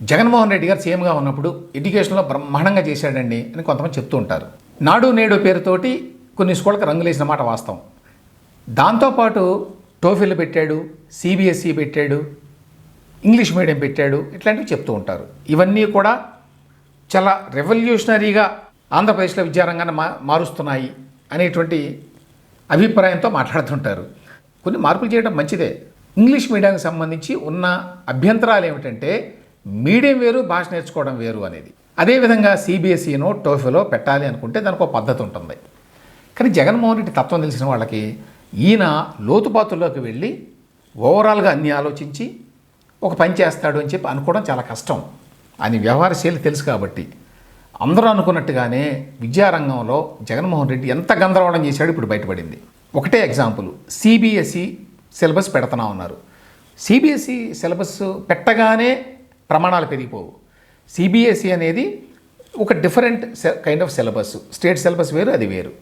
జగన్మోహన్ రెడ్డి గారు సీఎంగా ఉన్నప్పుడు ఎడ్యుకేషన్లో బ్రహ్మాండంగా చేశాడండి అని కొంతమంది చెప్తూ ఉంటారు. నాడు నేడు పేరుతోటి కొన్ని స్కూళ్ళకి రంగులేసిన మాట వాస్తవం. దాంతోపాటు టోఫీలు పెట్టాడు సిబిఎస్ఈ పెట్టాడు ఇంగ్లీష్ మీడియం పెట్టాడు ఇట్లాంటివి చెప్తూ ఉంటారు. ఇవన్నీ కూడా చాలా రెవల్యూషనరీగా ఆంధ్రప్రదేశ్లో విద్యారంగాన్ని మా మారుస్తున్నాయి అనేటువంటి అభిప్రాయంతో మాట్లాడుతుంటారు. కొన్ని మార్పులు చేయడం మంచిదే. ఇంగ్లీష్ మీడియానికి సంబంధించి ఉన్న అభ్యంతరాలు ఏమిటంటే మీడియం వేరు భాష నేర్చుకోవడం వేరు అనేది. అదేవిధంగా సిబిఎస్ఈనో టోఫెలో పెట్టాలి అనుకుంటే దానికి ఒక పద్ధతి ఉంటుంది. కానీ జగన్మోహన్ రెడ్డి తత్వం తెలిసిన వాళ్ళకి ఈయన లోతుపాతుల్లోకి వెళ్ళి ఓవరాల్గా అన్ని ఆలోచించి ఒక పని చేస్తాడు అని చెప్పి అనుకోవడం చాలా కష్టం. ఆయన వ్యవహార శైలి తెలుసు కాబట్టి. అందరూ అనుకున్నట్టుగానే విద్యారంగంలో జగన్మోహన్ రెడ్డి ఎంత గందరగోళం చేశాడు ఇప్పుడు బయటపడింది. ఒకటే ఎగ్జాంపుల్ సిబిఎస్ఈ సిలబస్ పెడతా ఉన్నారు సిబిఎస్ఈ సిలబస్ పెట్టగానే ప్రమాణాలు పెరిగిపోవు. సిబిఎస్ఈ అనేది ఒక different kind of syllabus state syllabus వేరు అది వేరు.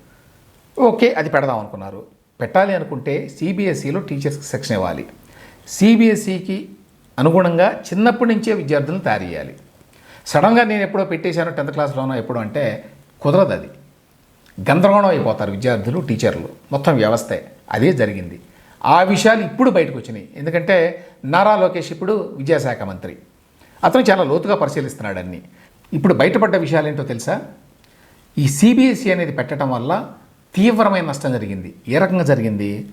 ఓకే అది పెడదాం అనుకున్నారు. పెట్టాలి అనుకుంటే సిబిఎస్ఈలో టీచర్స్కి సెక్షన్ ఇవ్వాలి. సిబిఎస్ఈకి అనుగుణంగా చిన్నప్పటి నుంచే విద్యార్థులను తయారు చేయాలి. సడన్గా నేను ఎప్పుడో పెట్టేశాను టెన్త్ క్లాస్లోనో ఎప్పుడో అంటే కుదరదు అది. గందరగోళం అయిపోతారు విద్యార్థులు టీచర్లు. మొత్తం వ్యవస్థే. అదే జరిగింది. ఆ విషయాలు ఇప్పుడు బయటకు వచ్చినాయి. ఎందుకంటే నారా లోకేష్ ఇప్పుడు విద్యాశాఖ మంత్రి. అతను చాలా లోతుగా పరిశీలిస్తున్నాడు ఇప్పుడు బయటపడ్డ విషయాలు ఏంటో తెలుసా? ఈ సిబిఎస్ఈ అనేది పెట్టడం వల్ల తీవ్రమైన నష్టం జరిగింది. ఏ రకంగా జరిగింది?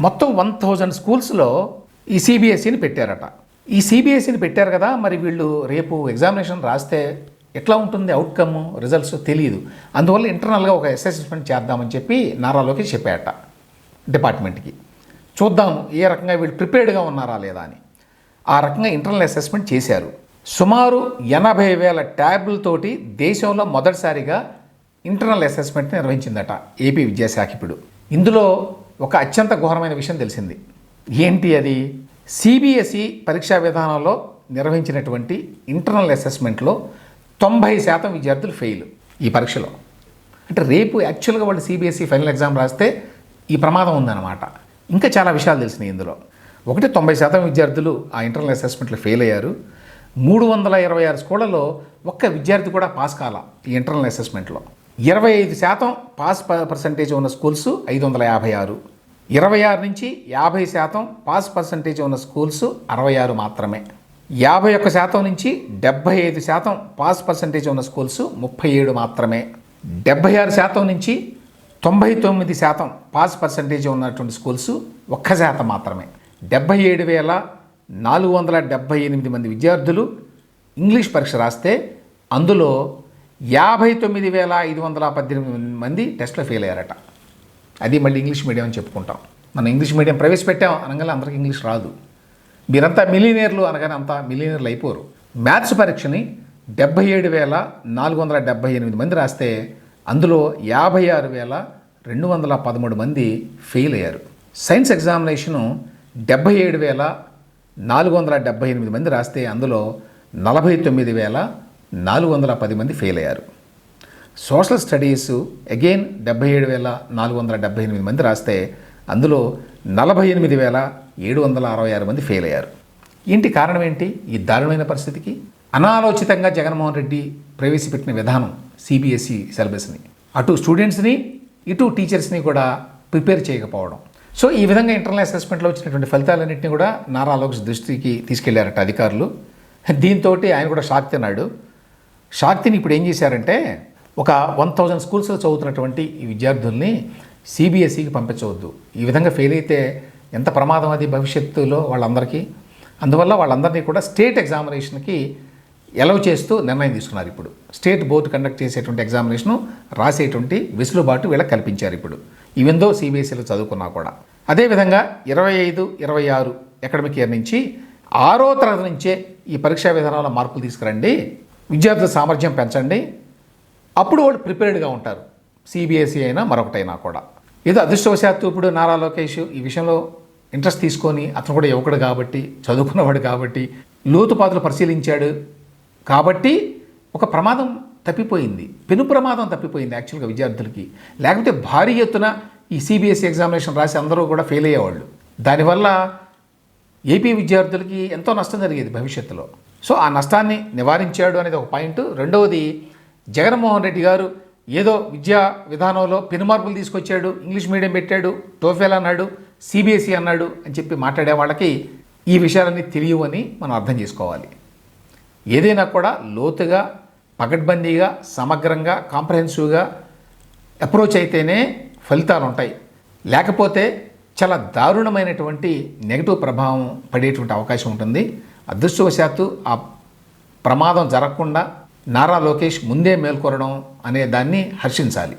మొత్తం వన్ థౌజండ్ స్కూల్స్లో ఈ సిబిఎస్ఈని పెట్టారట. ఈ సిబిఎస్ఈని పెట్టారు కదా మరి వీళ్ళు రేపు ఎగ్జామినేషన్ రాస్తే ఎట్లా ఉంటుంది అవుట్కమ్ రిజల్ట్స్ తెలియదు అందువల్ల ఇంటర్నల్గా ఒక అసెస్మెంట్ చేద్దామని చెప్పి నారాలోకి లోకేష్ చెప్పారట డిపార్ట్మెంట్కి. చూద్దాం ఏ రకంగా వీళ్ళు ప్రిపేర్డ్గా ఉన్నారా లేదా అని. ఆ రకంగా ఇంటర్నల్ అసెస్మెంట్ చేశారు. సుమారు ఎనభై వేల ట్యాబ్లతోటి దేశంలో మొదటిసారిగా ఇంటర్నల్ అసెస్మెంట్ నిర్వహించిందట ఏపీ విద్యాశాఖ ఇప్పుడు. ఇందులో ఒక అత్యంత ఘోరమైన విషయం తెలిసింది. ఏంటి అది? సిబిఎస్ఈ పరీక్షా విధానంలో నిర్వహించినటువంటి ఇంటర్నల్ అసెస్మెంట్లో తొంభై శాతం విద్యార్థులు ఫెయిల్ ఈ పరీక్షలో. అంటే రేపు యాక్చువల్గా వాళ్ళు సిబిఎస్ఈ ఫైనల్ ఎగ్జామ్ రాస్తే ఈ ప్రమాదం ఉందన్నమాట. ఇంకా చాలా విషయాలు తెలిసినాయి ఇందులో. ఒకటి తొంభై శాతం విద్యార్థులు ఆ ఇంటర్నల్ అసెస్మెంట్లో ఫెయిల్ అయ్యారు. మూడు వందల ఇరవై ఆరు స్కూళ్ళలో ఒక్క విద్యార్థి కూడా పాస్ కాల ఈ ఇంటర్నల్ అసెస్మెంట్లో ఇరవై ఐదు శాతం పాస్ పర్సంటేజ్ ఉన్న స్కూల్స్ ఐదు వందల యాభై ఆరు. ఇరవై ఆరు నుంచి యాభై శాతం పాస్ పర్సంటేజ్ ఉన్న స్కూల్స్ అరవై ఆరు మాత్రమే. యాభై ఒక్క శాతం నుంచి డెబ్బై ఐదు శాతం పాస్ పర్సంటేజ్ ఉన్న స్కూల్స్ ముప్పై ఏడు మాత్రమే. డెబ్బై ఆరు శాతం నుంచి తొంభై తొమ్మిది శాతం పాస్ పర్సంటేజ్ ఉన్నటువంటి స్కూల్స్ ఒక్క శాతం మాత్రమే. డెబ్భై ఏడు వేల నాలుగు వందల డెబ్భై ఎనిమిది మంది విద్యార్థులు ఇంగ్లీష్ పరీక్ష రాస్తే అందులో యాభై తొమ్మిది వేల ఐదు వందల పద్దెనిమిది మంది టెస్ట్లో ఫెయిల్ అయ్యారట. అది మళ్ళీ ఇంగ్లీష్ మీడియం అని చెప్పుకుంటాం. మనం ఇంగ్లీష్ మీడియం ప్రవేశపెట్టాం అనగానే అందరికీ ఇంగ్లీష్ రాదు. మీరంతా మిలీనియర్లు అనగానే అంతా మిలీనియర్లు అయిపోరు. మ్యాథ్స్ పరీక్షని డెబ్బై ఏడు వేల నాలుగు వందల డెబ్బై ఎనిమిది మంది రాస్తే అందులో యాభై ఆరు వేల రెండు వందల పదమూడు మంది ఫెయిల్ అయ్యారు. సైన్స్ ఎగ్జామినేషను డెబ్బై ఏడు వేల నాలుగు వందల డెబ్బై ఎనిమిది మంది రాస్తే అందులో నలభై తొమ్మిది వేల నాలుగు వందల పది మంది ఫెయిల్ అయ్యారు. సోషల్ స్టడీస్ అగైన్ డెబ్బై ఏడు వేల నాలుగు వందల డెబ్బై ఎనిమిది మంది రాస్తే అందులో నలభై ఎనిమిది వేల ఏడు వందల అరవై ఆరు మంది ఫెయిల్ అయ్యారు. ఏంటి కారణం ఏంటి? ఈ దారుణమైన పరిస్థితికి అనాలోచితంగా జగన్మోహన్ రెడ్డి ప్రవేశపెట్టిన విధానం సిబిఎస్ఈ సిలబస్ని. అటు స్టూడెంట్స్ని ఇటు టీచర్స్ని కూడా ప్రిపేర్ చేయకపోవడం. సో ఈ విధంగా ఇంటర్నల్ అసెస్మెంట్లో వచ్చినటువంటి ఫలితాలన్నింటినీ కూడా నారా లోకేష్ దృష్టికి తీసుకెళ్ళారట అధికారులు. దీంతో ఆయన కూడా షాక్ తిన్నాడు. షాక్ తిని ఇప్పుడు ఏం చేశారంటే ఒక వన్ థౌజండ్ స్కూల్స్లో చదువుతున్నటువంటి ఈ విద్యార్థుల్ని సిబిఎస్ఈకి పంపించవద్దు. ఈ విధంగా ఫెయిల్ అయితే ఎంత ప్రమాదం అది భవిష్యత్తులో వాళ్ళందరికీ? అందువల్ల వాళ్ళందరినీ కూడా స్టేట్ ఎగ్జామినేషన్కి ఎలవ్ చేస్తూ నిర్ణయం తీసుకున్నారు ఇప్పుడు. స్టేట్ బోర్డు కండక్ట్ చేసేటువంటి ఎగ్జామినేషను రాసేటువంటి వెసులుబాటు వీళ్ళకి కల్పించారు ఇప్పుడు. ఈవెందో సిబిఎస్ఈలో చదువుకున్నా కూడా. అదేవిధంగా ఇరవై ఐదు ఇరవై ఆరు అకాడమిక్ ఇయర్ నుంచి ఆరో తరగతి నుంచే ఈ పరీక్షా విధానంలో మార్పులు తీసుకురండి. విద్యార్థుల సామర్థ్యం పెంచండి. అప్పుడు వాళ్ళు ప్రిపేర్డ్గా ఉంటారు. సిబిఎస్ఈ అయినా మరొకటైనా కూడా. ఏదో అదృష్టవశాత్తు ఇప్పుడు నారా లోకేష్ ఈ విషయంలో ఇంట్రెస్ట్ తీసుకొని అతను కూడా యువకుడు కాబట్టి చదువుకున్నవాడు కాబట్టి లోతుపాతులు పరిశీలించాడు కాబట్టి ఒక ప్రమాదం తప్పిపోయింది. పెను ప్రమాదం తప్పిపోయింది యాక్చువల్గా విద్యార్థులకి. లేకపోతే భారీ ఎత్తున ఈ సిబిఎస్ఈ ఎగ్జామినేషన్ రాసి అందరూ కూడా ఫెయిల్ అయ్యేవాళ్ళు. దానివల్ల ఏపీ విద్యార్థులకి ఎంతో నష్టం జరిగేది భవిష్యత్తులో. సో ఆ నష్టాన్ని నివారించాడు అనేది ఒక పాయింట్. రెండవది జగన్మోహన్ రెడ్డి గారు ఏదో విద్యా విధానంలో పెనుమార్పులు తీసుకొచ్చాడు ఇంగ్లీష్ మీడియం పెట్టాడు టోఫెల్ అన్నాడు సిబిఎస్ఈ అన్నాడు అని చెప్పి మాట్లాడే వాళ్ళకి ఈ విషయాలన్నీ తెలియవు అని మనం అర్థం చేసుకోవాలి. ఏదైనా కూడా లోతుగా పకడ్బందీగా సమగ్రంగా కాంప్రహెన్సివ్గా అప్రోచ్ అయితేనే ఫలితాలు ఉంటాయి లేకపోతే చాలా దారుణమైనటువంటి నెగిటివ్ ప్రభావం పడేటువంటి అవకాశం ఉంటుంది. అదృష్టవశాత్తు ఆ ప్రమాదం జరగకుండా నారా లోకేష్ ముందే మేల్కొనడం అనే దాన్ని హర్షించాలి.